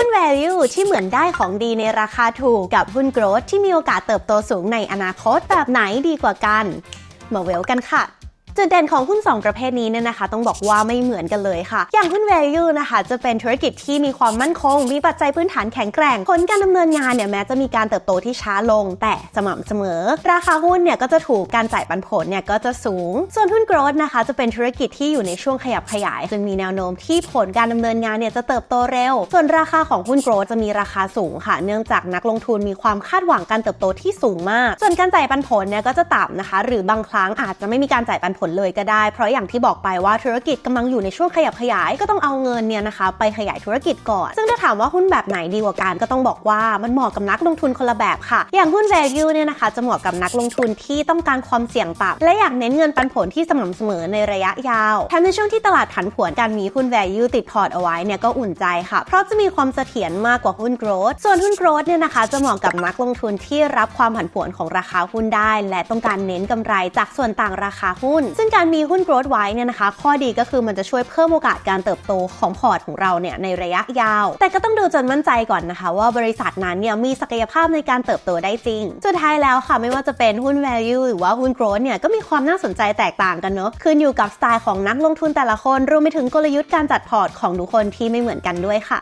หุ้น value ที่เหมือนได้ของดีในราคาถูกกับหุ้น growth ที่มีโอกาสเติบโตสูงในอนาคตแบบไหนดีกว่ากัน มาเวลกันค่ะ จุดเด่นของหุ้น 2 ประเภทนี้เนี่ยนะคะ ต้องบอกว่าไม่เหมือนกันเลยค่ะ อย่างหุ้น value นะคะจะเป็นธุรกิจที่มีความมั่นคง มีปัจจัยพื้นฐานแข็งแกร่ง ผลการดำเนินงานเนี่ยแม้จะมีการเติบโตที่ช้าลง แต่สม่ำเสมอ ราคาหุ้นเนี่ยก็จะถูกการจ่ายปันผลเนี่ยก็จะสูง ส่วนหุ้น growth นะคะจะเป็นธุรกิจที่อยู่ในช่วงขยับขยายจึงมีแนวโน้มที่ผลการดำเนินงานเนี่ยจะเติบโตเร็ว ส่วนราคาของหุ้น growth จะมีราคาสูงค่ะ เนื่องจากนักลงทุนมีความคาดหวังการเติบโตที่สูงมาก ส่วนการจ่ายปันผลเนี่ยก็จะต่ำนะคะ หรือบางครั้งอาจจะไม่มีการจ่ายปันผลเลยก็ได้ เพราะอย่างที่บอกไปว่าธุรกิจกำลังอยู่ในช่วงขยับขยายก็ต้องเอาเงินเนี่ยนะคะไปขยายธุรกิจก่อน ซึ่งถ้าถามว่าหุ้นแบบไหนดีกว่ากันก็ต้องบอกว่ามันเหมาะกับนักลงทุนคนละแบบค่ะ อย่างหุ้น value เนี่ยนะคะจะเหมาะกับนักลงทุนที่ต้องการความเสี่ยงต่ำและอยากเน้นเงินปันผลที่สม่ำเสมอในระยะยาวแถมในช่วงที่ตลาดผันผวนการมีหุ้น value ติดพอร์ตเอาไว้เนี่ยก็อุ่นใจค่ะ เพราะจะมีความเสถียรมากกว่าหุ้น growth ส่วนหุ้น growth เนี่ยนะคะจะเหมาะกับนักลงทุนที่รับความผันผวนของราคาหุ้นได้ และต้องการเน้นกำไรจากส่วนต่างราคาหุ้นซึ่งการมีหุ้น growth ไว้เนี่ยนะคะ ข้อดีก็คือมันจะช่วยเพิ่มโอกาสการเติบโตของพอร์ตของเราเนี่ยในระยะยาว แต่ก็ต้องดูจนมั่นใจก่อนนะคะ ว่าบริษัทนั้นเนี่ยมีศักยภาพในการเติบโตได้จริง สุดท้ายแล้วค่ะไม่ว่าจะเป็นหุ้น value หรือว่าหุ้น growth เนี่ยก็มีความน่าสนใจแตกต่างกันเนอะขึ้นอยู่กับสไตล์ของนักลงทุนแต่ละคนรวมไปถึงกลยุทธ์การจัดพอร์ตของทุกคนที่ไม่เหมือนกันด้วยค่ะ